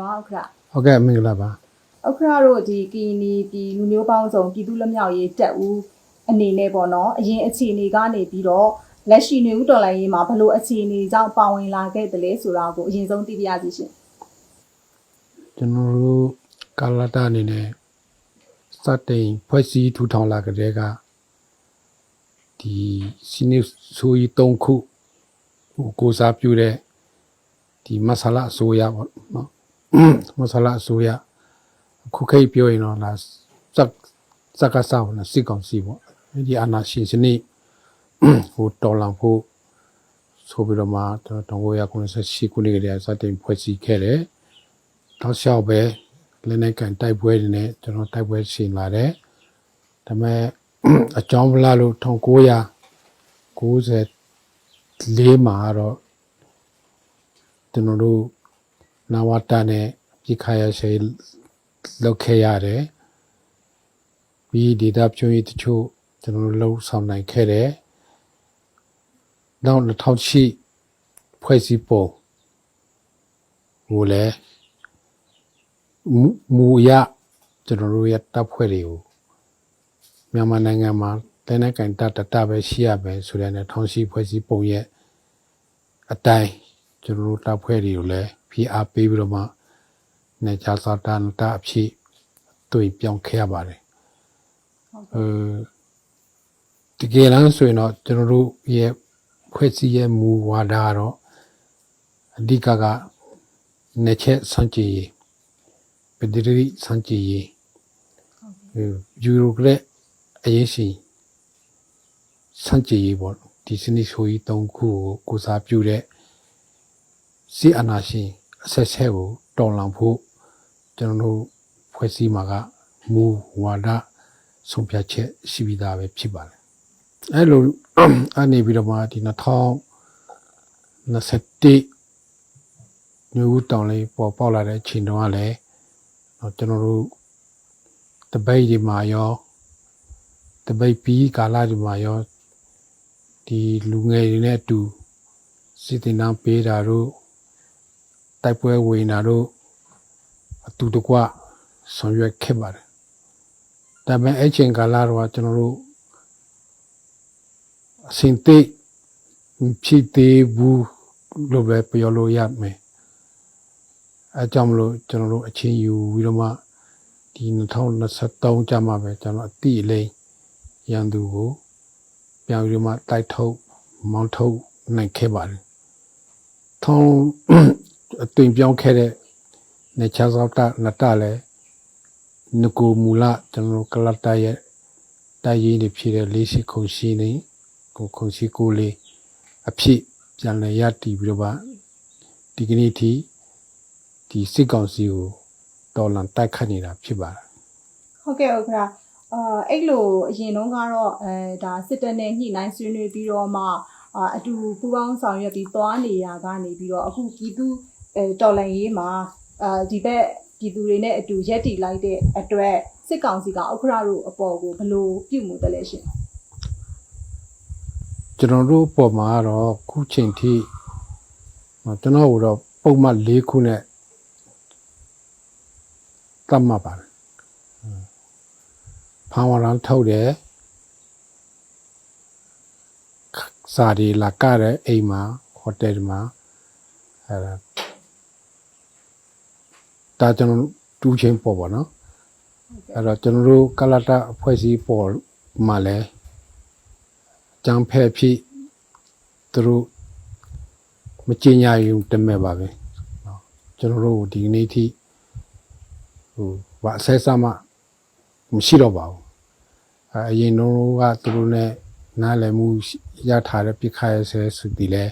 ပါဥက္ခရာဟုတ်ကဲ့မင်္ဂလာပါဥက္ခရာတို့ဒီကီနီပြည်လူမျိုးပေါင်းစုံပြည်သူ့လွတ်မြောက်ရေးတပ်ဦးအနေနဲ့ပေါ့နော်အရင်အခြေအနေကနေပြီးတော့လက်ရှိနေဦးတော်လိုင်းရေးမှာဘယ်လိုအခြေအနေကြောင့်ပါဝင်လာခဲ့တယ်လဲဆိုတာကိုအရင်ဆုံးသိပြရစီရှင်ကျွန်တော်တို့ကာလာတာအနေနဲ့စတင်ဖွဲ့စည်းထူထောင်လာကြတဲ့ကဒီစီနီဆိုရီ၃ခုဟိုကိုစားပြုတဲ့ဒီမဆလာအစိုးရပေါ့နော် မဆလာအစိုးရခုခိတ်ပြောရင်တော့လားစက်စက်ကစားပေါ့နော်စစ်ကောင်စီပေါ့ဒီအနာရှင်စနစ်ဟိုတော်လောင်ဖို့ဆိုပြီးတော့မှကျွန်တော်1998ခုနှစ်ကတည်းကစတင်ဖွဲ့စည်းခဲ့တယ်တောက်လျှောက်ပဲလက်နဲ့ကန်တိုက်ပွဲတွေနဲ့ကျွန်တော်တိုက်ပွဲရှင်လာတယ်ဒါပေမဲ့အကြောင်းဗလားလို့1994မှာတော့ကျွန်တော်တို့ နဝတာနဲ့ပြခါရရှိလောက်ခဲ့ရတယ်ပြီးဒေတာဖြိုးရေးတချို့ကျွန်တော်တို့လှုပ်ဆောင်နိုင်ခဲ့တယ်နောက်2008ဖွဲ့စည်းပုံဟိုလည်းမူမူအရကျွန်တော်တို့ရဲ့တပ်ဖွဲ့တွေကိုမြန်မာနိုင်ငံမှာတိုင်းနဲ့ကင်တပ်တတပဲရှိရပဲဆိုတဲ့နဲ့ထောင်ရှိဖွဲ့စည်းပုံရဲ့အတိုင်း ကျွန်တော်တို့တပ်ဖွဲ့တွေကိုလည်းဖိအားပေးပြီးတော့မှနေချာစာတန်တာအဖြစ်တွေ့ပြောင်းခဲ့ရပါတယ်အဲတကယ်လမ်းဆိုရင်တော့ကျွန်တော်တို့ရဲ့ဖွဲ့စည်းရဲ့မူဝါဒကတော့အဓိကကနေချက်စံကြည်ရေးပဒရီစံကြည်ရေးယူရိုကလက်အရေးရှင်စံကြည်ရေးပေါ့ဒီစနိဆိုကြီး၃ခုကိုကိုစားပြုတဲ့ စီအနာရှင်အဆက်ဆက်ကိုတော်လောင်ဖို့ကျွန်တော်တို့ဖွဲ့စည်းမှာကမူဝါဒဆုံးဖြတ်ချက်ရှိပြီးသားပဲဖြစ်ပါတယ်အဲလိုအနေပြီးတော့မှဒီ2021မျိုးတောင်လေးပေါ်ပေါက်လာတဲ့အချိန်တုန်းကလည်းတော့ကျွန်တော်တို့တပိတ်ဒီမှာရောတပိတ်ပြီးကာလဒီမှာရောဒီလူငယ်တွေနဲ့အတူစစ်တင်တန်းပေးတာတို့ တိုက်ပွဲဝင်တာတို့အတူတကွဆောင်ရွက်ခဲ့ပါတယ်ဒါပေမဲ့အဲ့ချိန်ကာလတော့ကျွန်တော်တို့အစဉ်သိပ်ဖြစ်သေးဘူးလို့ပဲပြောလို့ရမယ်အဲကြောင့်မလို့ကျွန်တော်တို့အချင်းယူပြီးတော့မှဒီ2023ကျမှပဲကျွန်တော်အတိအလိမ်ရန်သူကိုပြန်ပြီးတော့မှတိုက်ထုတ်မောင်းထုတ်နိုင်ခဲ့ပါတယ်။ထောင်း အသွင်ပြောင်းခဲ့တဲ့နေချာစောက်တာနတလည်းငကူမူလကျွန်တော်တို့ကလတ်တရဲ့တိုက်ရင်းတွေဖြစ်တဲ့လေးရှိခုံရှိနေကိုခုံရှိကိုလေးအဖြစ်ပြန်လည်ရတည်ပြီးတော့မှဒီကနေ့ထိဒီစစ်ကောင်စီကိုတော်လန်တိုက်ခတ်နေတာဖြစ်ပါတယ်ဟုတ်ကဲ့ဥက္ခရာအာအဲ့လိုအရင်တုန်းကတော့အဲဒါစစ်တပ်နဲ့ညှိနှိုင်းဆွေးနွေးပြီးတော့မှအာအတူပူးပေါင်းဆောင်ရွက်ပြီးသွားနေရကနေပြီးတော့အခုပြည်သူ အဲတော်လန်ရေးမှာအာဒီဘက်ပြည်သူတွေနဲ့အတူရက်တည်လိုက်တဲ့အတွက်စစ်ကောင်စီကဥက္ခရာတို့အပေါ်ကိုဘယ်လိုပြုမှုတယ်လဲရှင်ကျွန်တော်တို့အပေါ်မှာကတော့ခုချိန်ထိဟောကျွန်တော်တို့တော့ပုံမှန်၄ခုနဲ့တတ်မှတ်ပါတယ်ဖန်ဝရန်ထုတ်တယ်စာဒီလာကတဲ့အိမ်မှာဟိုတယ်မှာအဲ ဒါကျွန်တော်တူးချင်းပေါ်ပေါ့နော်အဲ့တော့ကျွန်တော်တို့ကလတာအဖွဲ့စည်းပေါ်မှာလဲကြံဖဲ့ဖြစ်သူတို့မကြင်ညာရင်တမဲ့ပါပဲနော်ကျွန်တော်တို့ဒီနေ့ထိဟိုဘာအဆက်စမှမရှိတော့ပါဘူးအဲအရင်တော့ကသူတို့ ਨੇ နားလည်မှုရထားတဲ့ပြခရဲဆဲဆိုဒီလဲ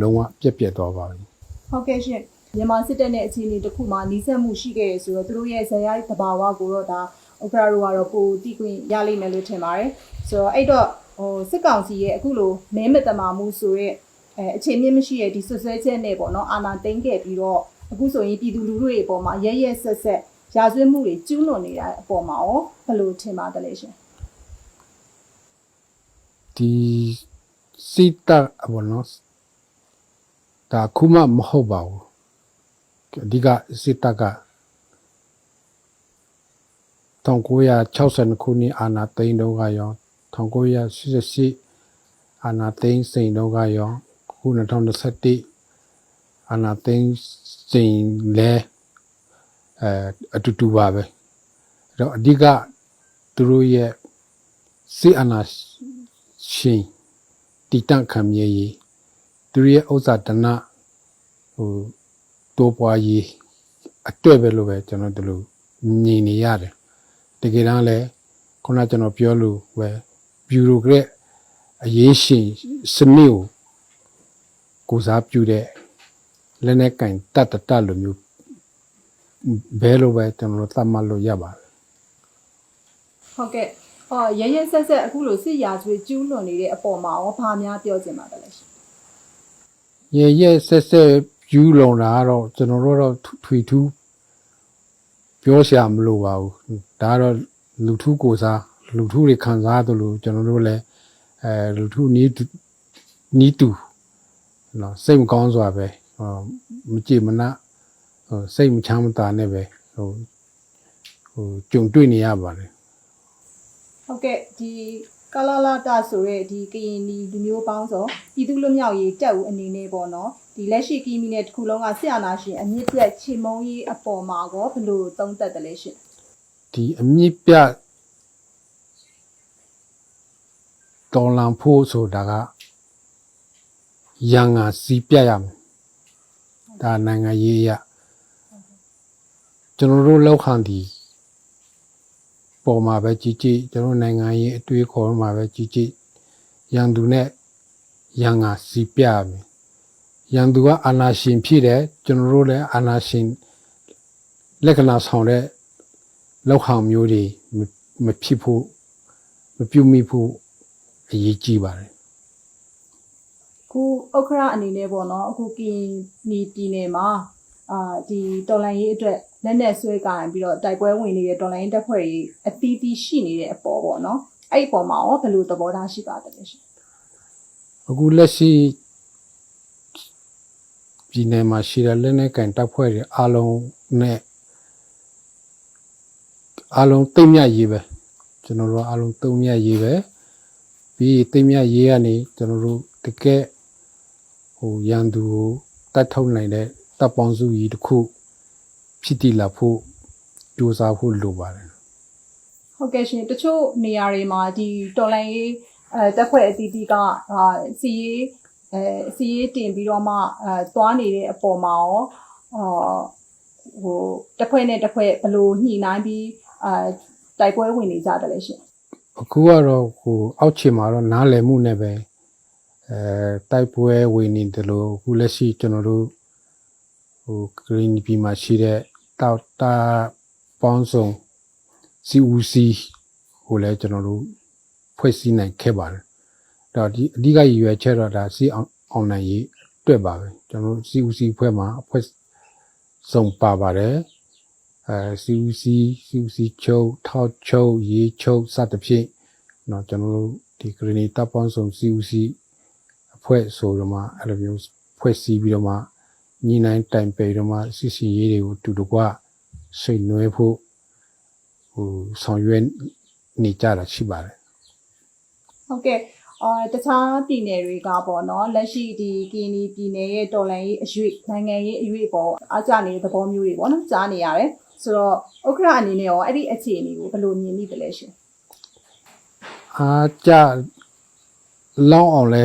လုံးဝပြက်ပြက်သွားပါပြီဟုတ်ကဲ့ရှင် မြန်မာစစ်တပ်နဲ့အခြေအနေတစ်ခုမှာနှီးစပ်မှုရှိခဲ့ရဆိုတော့သူတို့ရဲ့ဇာတ်ရိုက်သဘာဝကိုတော့ဒါဥက္ကရာတို့ကတော့ပိုတိခွင့်ရလိမ့်မယ်လို့ထင်ပါတယ်ဆိုတော့အဲ့တော့ဟိုစစ်ကောင်စီရဲ့အခုလိုမဲမတမာမှုဆိုရက်အဲအခြေမြင့်မရှိရဲ့ဒီဆွဆွဲချက်နဲ့ပေါ့နော်အာနာသိမ့်ခဲ့ပြီးတော့အခုဆိုရင်ပြည်သူလူထုတွေအပေါ်မှာရဲရဲဆက်ဆက်ရာဇဝတ်မှုတွေကျူးလွန်နေတဲ့အပေါ်မှာရောဘယ်လိုထင်ပါတယ်လဲရှင်ဒီစိတ်တဘောနော်ဒါခုမှမဟုတ်ပါဘူး အဓိကစစ်တပ်က1962ခုနှစ်အာဏာသိမ်းတော့ကရော1988အာဏာသိမ်းစိန်တော့ကရောခု2021အာဏာသိမ်းစိန်လဲအဲအတူတူပါပဲအဲ့တော့အဓိကသူတို့ရဲ့စစ်အာဏာရှင်တည်တံ့ခံမြဲရေးသူတို့ရဲ့ဥစ္စာဒနာဟို တိုးပွားရေးအတွက်ပဲလို့ပဲကျွန်တော်တို့လို့မြင်နေရတယ်တကယ်တမ်းလဲခုနကျွန်တော်ပြောလို့ပဲဘျူရိုကရက်အရေးရှင်စနစ်ကိုကိုစားပြုတဲ့လက်နဲ့ကင်တတ်တတ်လိုမျိုးဘဲလိုပဲကျွန်တော်တို့သတ်မှတ်လို့ရပါတယ်ဟုတ်ကဲ့အော်ရရဆက်ဆက်အခုလိုစစ်ရာဇဝတ်ကျူးလွန်နေတဲ့အပေါ်မှာရောဘာများပြောချင်ပါသလဲရှင်ရဲ့ရဲ့ဆက်ဆက် ယူလုံတာကတော့ကျွန်တော်တို့တော့ထွေထူးပြောစရာမလိုပါဘူးဒါကတော့လူထုကိုစားလူထုတွေခံစားသလိုကျွန်တော်တို့လည်းအဲလူထုနီးတူနီးတူနော်စိတ်မကောင်းစွာပဲဟောမကြည့်မနာဟိုစိတ်မချမ်းမသာနဲ့ပဲဟိုဟိုကြုံတွေ့နေရပါတယ်ဟုတ်ကဲ့ဒီကလာလာတာဆိုရဲဒီကရင်ဒီလူမျိုးပေါင်းစုံပြည်သူလူမျိုးရေးတက်ဦးအနေနဲ့ပေါ့နော် ဒီလက်ရှိကီမီနဲ့တစ်ခုလုံးကစစ်အာဏာရှင်အမြင့်ပြတ်ချေမုံရေးအပေါ်မှာကောဘယ်လိုသုံးသပ်တယ်လဲရှင်ဒီအမြင့်ပြတ်တော်လန်ဖို့ဆိုတာကရန်ငါစီးပြတ်ရမယ်ဒါနိုင်ငံရေးအရကျွန်တော်တို့လောက်ခံဒီပေါ်မှာပဲကြည်ကြည်ကျွန်တော်တို့နိုင်ငံရေးအတွေးခေါ်မှာပဲကြည်ကြည်ရန်သူနဲ့ရန်ငါစီးပြတ်ရမယ် ရန်သူကအာနာရှင်ဖြစ်တယ်ကျွန်တော်တို့လည်းအာနာရှင်လက္ခဏာဆောင်တဲ့လောက်ဟောင်မျိုးတွေမမဖြစ်ဖို့မပြုတ်မိဖို့အရေးကြီးပါတယ်ခုဥက္ခရအနေနဲ့ပေါ့နော်အခုကရင်နီပြည်နယ်မှာအာဒီတော်လိုင်းရေးအတွက်လက်နဲ့ဆွဲကင်ပြီးတော့တိုက်ပွဲဝင်နေတဲ့တော်လိုင်းရေးတပ်ဖွဲ့တွေအသီးသီးရှိနေတဲ့အပေါ်ပေါ့နော်အဲ့ဒီအပေါ်မှာရောဘယ်လိုသဘောထားရှိပါသလဲရှင်အခုလက်ရှိ ပြည်နယ်မှာရှိတဲ့လက်နက်ကင်တပ်ဖွဲ့တွေအားလုံးနဲ့အားလုံးသိမ့်မြရေးပဲကျွန်တော်တို့အားလုံးသုံးမြရေးပဲပြီးသိမ့်မြရေးကနေကျွန်တော်တို့တကယ်ဟိုရန်သူကိုတတ်ထုတ်နိုင်တဲ့တပ်ပေါင်းစုကြီးတစ်ခုဖြစ်တည်လာဖို့ကြိုးစားဖို့လိုပါတယ်ဟုတ်ကဲ့ရှင်တချို့နေရာတွေမှာဒီတော်လိုင်းရေးအဲတပ်ဖွဲ့အသီးသီးကအာစီရေး အဲစီရေးတင်ပြီးတော့မှအဲသွားနေတဲ့အပေါ်မှာရောအာဟိုတပ်ဖွဲ့နဲ့တပ်ဖွဲ့ဘယ်လိုညှိနှိုင်းပြီးအာတိုက်ပွဲဝင်နေကြတယ်လဲရှင်အခုကတော့ဟိုအောက်ခြေမှာတော့နားလည်မှုနဲ့ပဲအဲတိုက်ပွဲဝင်နေတယ်လို့အခုလက်ရှိကျွန်တော်တို့ဟိုဂရင်းပြည်မှာရှိတဲ့တောက်တာပေါင်းစုံ CUC ဟိုလည်းကျွန်တော်တို့ဖွဲ့စည်းနိုင်ခဲ့ပါတယ်။ ဒါဒီအဓိကရည်ရွယ်ချက်တော့ဒါစီအောင်အောင်နိုင်ရေးအတွက်ပါပဲကျွန်တော်တို့ CUC ဖွဲ့မှာအဖွဲ့စုံပါပါတယ်။အဲ CUC CUC ချုပ်ထောက်ချုပ်ရေးချုပ်စသဖြင့်เนาะကျွန်တော်တို့ဒီဂရနီတပ်ပေါင်းစုံ CUC အဖွဲ့ဆိုတော့မှအဲ့လိုမျိုးဖွဲ့စည်းပြီးတော့မှညီနိုင်တိုင်ပယ်တော့မှစီစီရေးတွေကိုတူတကွစိတ်နွဲဖို့ဟိုဆောင်ရွက်နေကြတာရှိပါတယ် ဟုတ်ကဲ့ အာတခြားပြည်နယ်တွေကပေါ့နော်လက်ရှိဒီကီနီပြည်နယ်ရဲ့တော်လိုင်းရေးအရွေနိုင်ငံရေးအရွေပေါ်အကြနေတဲ့သဘောမျိုးတွေပေါ့နော်ကြားနေရတယ်ဆိုတော့ဥက္ခရအနေနဲ့ရောအဲ့ဒီအခြေအနေကိုဘယ်လိုမြင်မိတယ်လဲရှင်အားကြလောင်းအောင်လဲ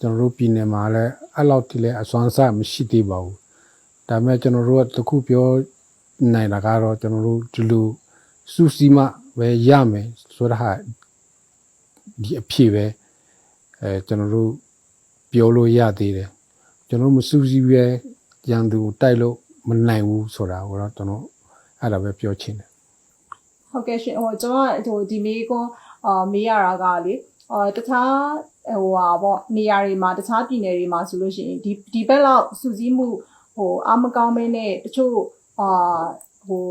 ကျွန်တော်တို့ပြည်နယ်မှာလဲအဲ့လောက်တိလဲအစွမ်းစားမရှိသေးပါဘူးဒါပေမဲ့ကျွန်တော်တို့ကတခုပြောနိုင်တာကတော့ကျွန်တော်တို့ဒီလိုစူးစီးမှပဲရမယ်ဆိုတော့ဟာဒီအဖြစ်ပဲ အဲကျွန်တော်တို့ပြောလို့ရသေးတယ်ကျွန်တော်တို့မစူးစီးပဲရန်သူကိုတိုက်လို့မနိုင်ဘူးဆိုတာကိုတော့ကျွန်တော်အဲ့ဒါပဲပြောချင်တယ်ဟုတ်ကဲ့ရှင်ဟိုကျွန်တော်ဟိုဒီမေးကွန်းအာမေးရတာကလေအာတခြားဟိုဟာပေါ့နေရာတွေမှာတခြားပြည်နယ်တွေမှာဆိုလို့ရှိရင်ဒီဒီဘက်လောက်စူးစီးမှုဟိုအမကောင်းမဲနဲ့တချို့အာဟို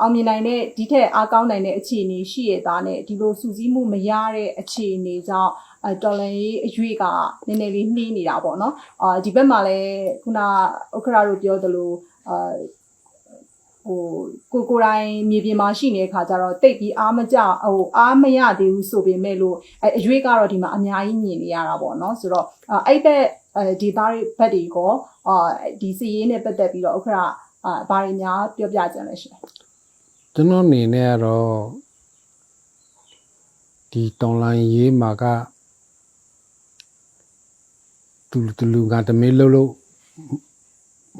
အောင်မြင်နိုင်တဲ့ဒီထက်အားကောင်းနိုင်တဲ့အခြေအနေရှိရတာနဲ့ဒီလိုစူးစီးမှုမရတဲ့အခြေအနေကြောင့် အဲတော်လန်ရေးအရွေကနည်းနည်းလေးနှီးနေတာပေါ့နော်အာဒီဘက်မှာလည်းခုနဥက္ခရာတို့ပြောသလိုအာဟိုကိုကိုယ်တိုင်မြေပြင်မှာရှိနေတဲ့ခါကျတော့တိတ်ပြီးအားမကြဟိုအားမရသေးဘူးဆိုပေမဲ့လို့အဲအရွေးကတော့ဒီမှာအများကြီးမြင်နေရတာပေါ့နော်ဆိုတော့အာအဲ့ဘက်အဲဒီသားတွေဘက်တွေကောအာဒီစီရေးနဲ့ပတ်သက်ပြီးတော့ဥက္ခရာအာဘာတွေများပြောပြကြလဲရှင်ကျွန်တော်အနေနဲ့ကတော့ဒီတောင်လိုင်းရေးမှာက တူတူလူကတမေးလုံးလို့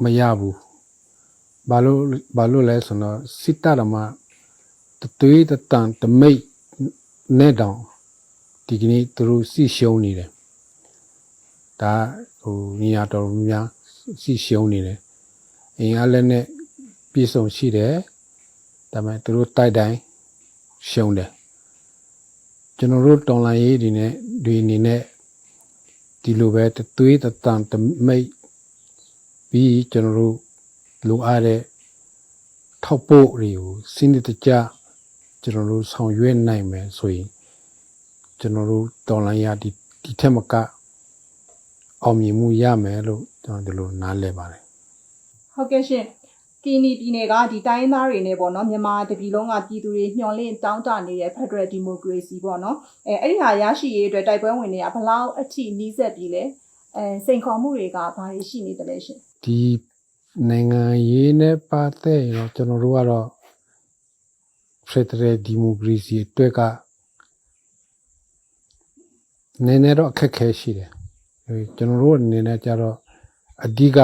မရဘူးဘာလို့ဘာလို့လဲဆိုတော့စစ်တရမတသွေးတတန်တမိတ်နဲ့တောင်ဒီကနေ့သူတို့စီရှုံးနေတယ်ဒါဟိုညီရတော်များစီရှုံးနေတယ်အင်အားလည်းနဲ့ပြည်စုံရှိတယ်ဒါပေမဲ့သူတို့တိုက်တိုင်းရှုံးတယ်ကျွန်တော်တို့တော်လိုင်းရေးဒီနဲ့ဒီအနေနဲ့ ဒီလိုပဲတသွေးတတန်တမိတ်ပြီးကျွန်တော်တို့လိုအပ်တဲ့ထောက်ပို့တွေကိုစနစ်တကျကျွန်တော်တို့ဆောင်ရွက်နိုင်မယ်ဆိုရင်ကျွန်တော်တို့တော်လိုင်းရဒီဒီထက်မကအောင်မြင်မှုရမယ်လို့ကျွန်တော်ဒီလိုနားလည်ပါတယ်ဟုတ်ကဲ့ရှင် ကီနီပြည်နယ်ကဒီတိုင်းသားတွေနဲ့ပေါ့နော်မြန်မာတပြည်လုံးကပြည်သူတွေမျှော်လင့်တောင်းတနေတဲ့ Federal Democracy ပေါ့နော်အဲအဲ့ဒီဟာရရှိရေးအတွက်တိုက်ပွဲဝင်တွေကဘယ်လောက်အထိနှီးဆက်ပြီးလဲအဲစိန်ခေါ်မှုတွေကဘာတွေရှိနေတယ်လဲရှင်ဒီနိုင်ငံရေးနဲ့ပတ်သက်ရင်တော့ကျွန်တော်တို့ကတော့ Federal Democracy အတွက်ကနည်းနည်းတော့အခက်ခဲရှိတယ်အဲကျွန်တော်တို့အနေနဲ့ကြတော့အဓိက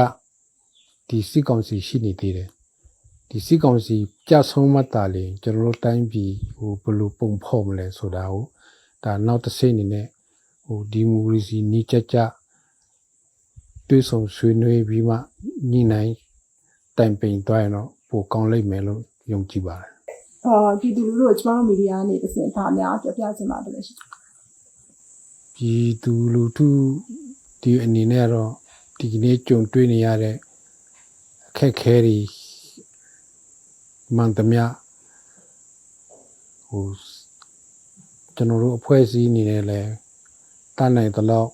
ဒီစစ်ကောင်စီရှိနေသေးတယ်ဒီစစ်ကောင်စီကြဆုံးမှတ်တာလေကျွန်တော်တို့တိုင်းပြည်ဟိုဘယ်လိုပုံဖော်မလဲဆိုတာကိုဒါနောက်တစ်စိတ်အနေနဲ့ဟိုဒီမိုကရေစီနီးကြကြတွေ့ဆုံဆွေးနွေးပြီးမှညှိနှိုင်းတိုင်ပင်သွားရင်တော့ပိုကောင်းလိမ့်မယ်လို့ယုံကြည်ပါတယ်အာပြည်သူလူထုကိုကျမတို့မီဒီယာနဲ့တစ်စင်ဒါများပြောပြချင်ပါတယ်လဲရှင်။ပြည်သူလူထုဒီအနေနဲ့ကတော့ဒီကနေ့ကြုံတွေ့နေရတဲ့အ ခက်အခဲတွေမှန်သမျှဟိုကျွန်တော်တို့အဖွဲ့အစည်းအနေနဲ့လည်းတတ်နိုင်သလောက်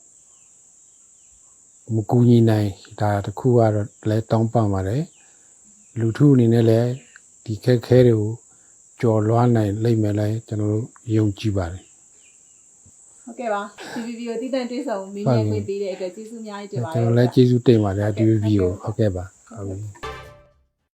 မကူညီနိုင်ဒါတစ်ခုကတော့လည်းတောင်းပန်ပါတယ်လူထုအနေနဲ့လည်းဒီခက်ခဲတွေကိုကြော်လွှားနိုင်လိမ့်မယ်လဲကျွန်တော်တို့ယုံကြည်ပါတယ်ဟုတ်ကဲ့ပါ TVB ကိုတည်တံ့တွေ့ဆုံမေးမြန်းခွင့်ပေးတဲ့အတွက်ကျေးဇူးအများကြီးတင်ပါတကျွန်ယ်တော်လည်းကျေးဇူးတင်ပါတယ်ဒီဗီဒီယိုဟုတ်ကဲ့ပါ ဟုတ်ပြီ